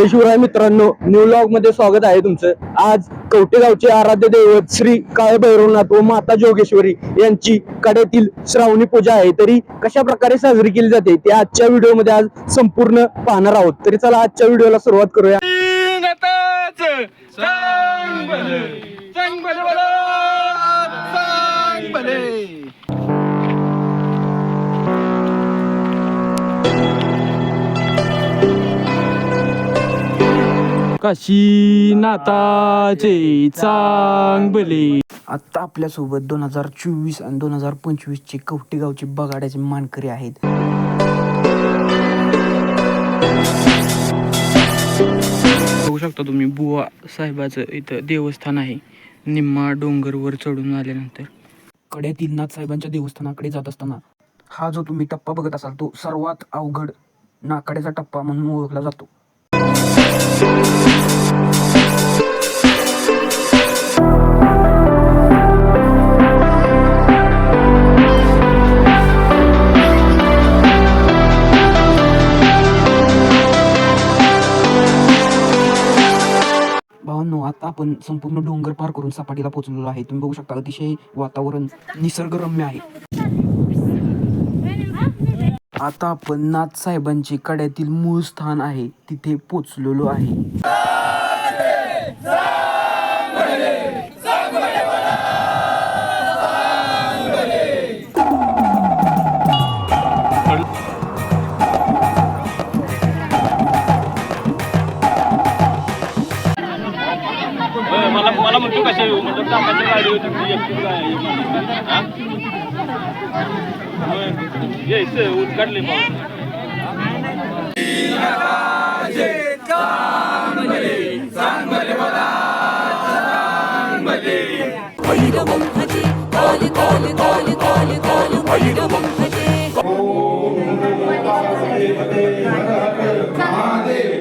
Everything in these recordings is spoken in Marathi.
जय शिवराय मित्रांनो न्यू लॉगमध्ये स्वागत आहे तुमचं. आज कवटेगावचे आराध्य दैवत श्री काळभैरवनाथ व माता जोगेश्वरी यांची कड्यातील श्रावणी पूजा आहे. तरी कशा प्रकारे साजरी केली जाते ते आजच्या व्हिडिओमध्ये आज संपूर्ण पाहणार आहोत. तरी चला आजच्या व्हिडिओला सुरुवात करूया. काशीनाथाचे चांगले. आपल्यासोबत दोन हजार चोवीस आणि दोन हजार पंचवीस चे कवटेगावचे बगाड्याचे मानकरी आहेत. बघू शकता तुम्ही बुवा साहेबाचं इथं देवस्थान आहे. निम्मा डोंगरवर चढून आल्यानंतर. कड्यातील नाथ साहेबांच्या देवस्थानाकडे जात असताना हा जो तुम्ही टप्पा बघत असाल तो सर्वात अवघड नाकाड्याचा टप्पा म्हणून ओळखला जातो. आता आपण संपूर्ण डोंगर पार करून सपाटीला पोहोचलेलो आहे. तुम्ही बघू शकता अतिशय वातावरण निसर्गरम्य आहे. आता आपण नाथ साहेबांचे कड्यातील मूळ स्थान आहे तिथे पोचलेलो आहे. ये इससे कर ले भैरवं भजे कालि कालि कालि कालि कालि भैरवं भजे महादेव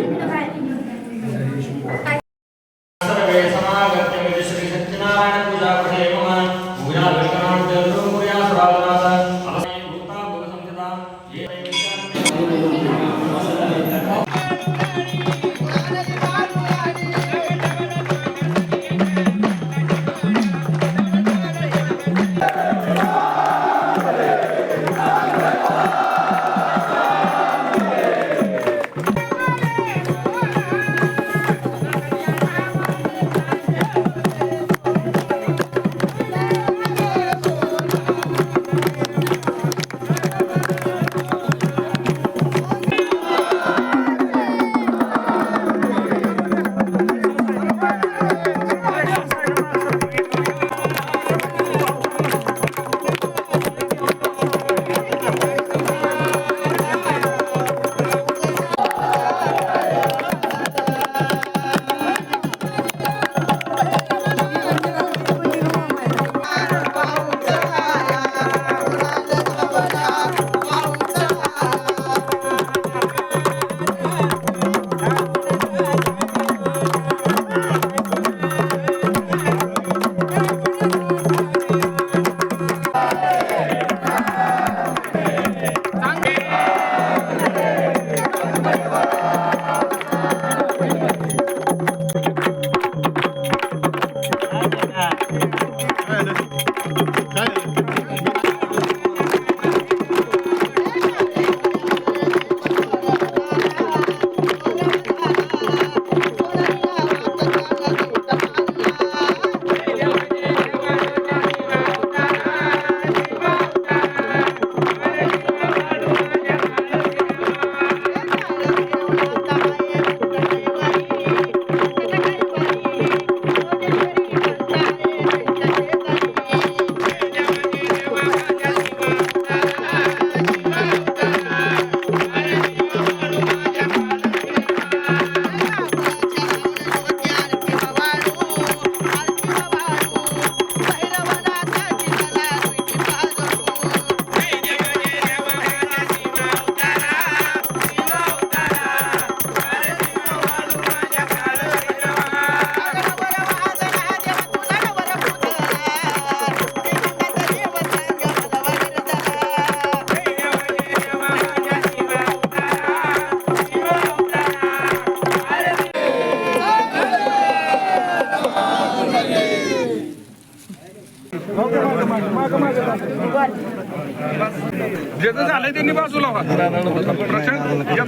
जे तर झालंय त्यांनी बाजूला प्रशांत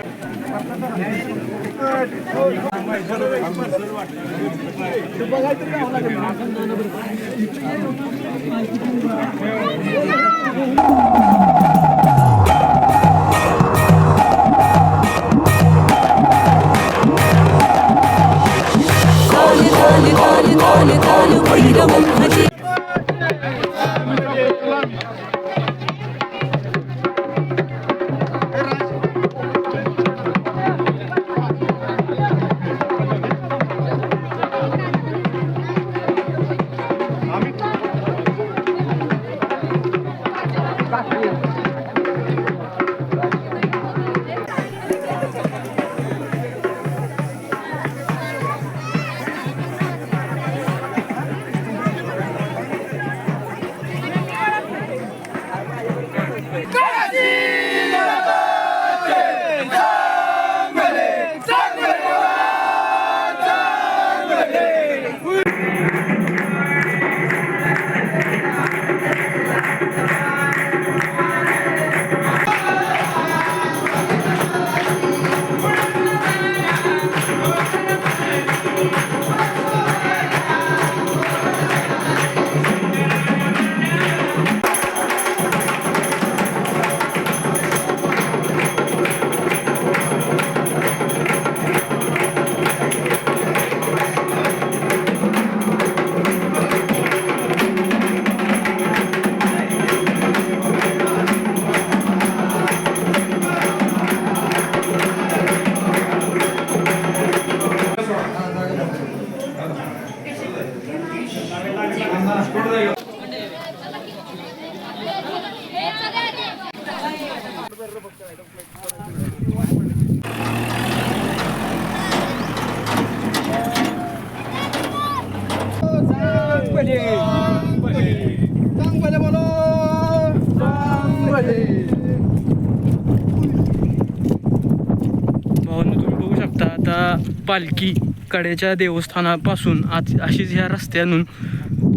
पालखी कडेच्या देवस्थानापासून आज अशीच ह्या रस्त्यातून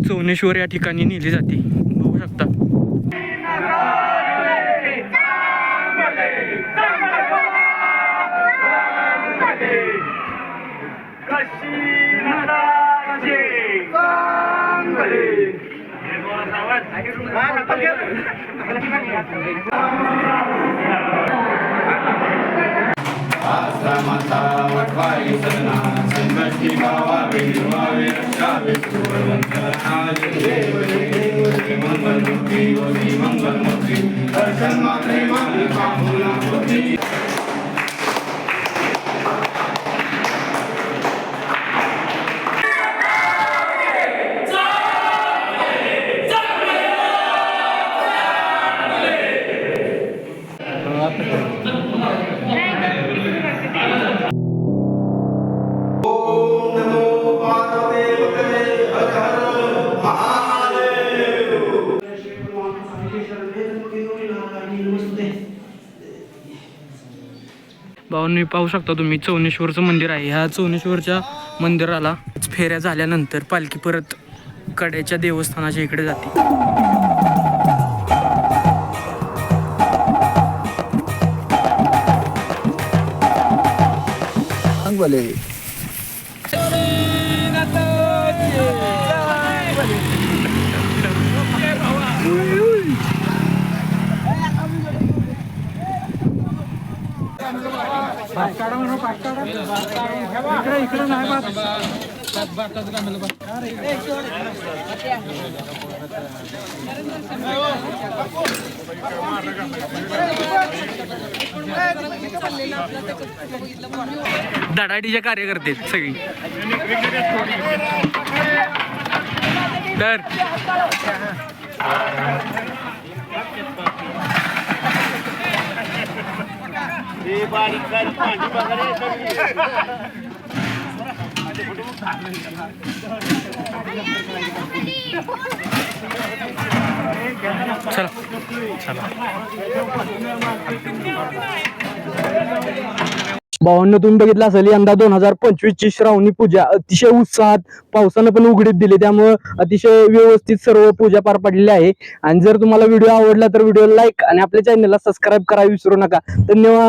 चौनेश्वर या ठिकाणी नेली जाते. माता वटवाई सना संकटी बाबा विनवावे रक्षावे सुवंतनाज देव देव मंगल मूर्ति ओली मंगल मूर्ति दर्शन मात्रे मन कामना भावांनी पाहू शकता तुम्ही चौनेश्वरचं मंदिर आहे. ह्या चौनेश्वरच्या मंदिराला फेऱ्या झाल्यानंतर पालखी परत कड्याच्या देवस्थानाच्या इकडे जाते. धडाडीचे कार्यकर्ते तर चला चला. भावांनो तुम्ही बघितलं असेल यंदा दोन हजार पंचवीस ची श्रावणी पूजा अतिशय उत्साहात पावसानं पण उघडीत दिली त्यामुळं अतिशय व्यवस्थित सर्व पूजा पार पडलेली आहे. आणि जर तुम्हाला व्हिडिओ आवडला तर व्हिडिओ लाईक आणि आपल्या चॅनलला सबस्क्राईब करायला विसरू नका. धन्यवाद.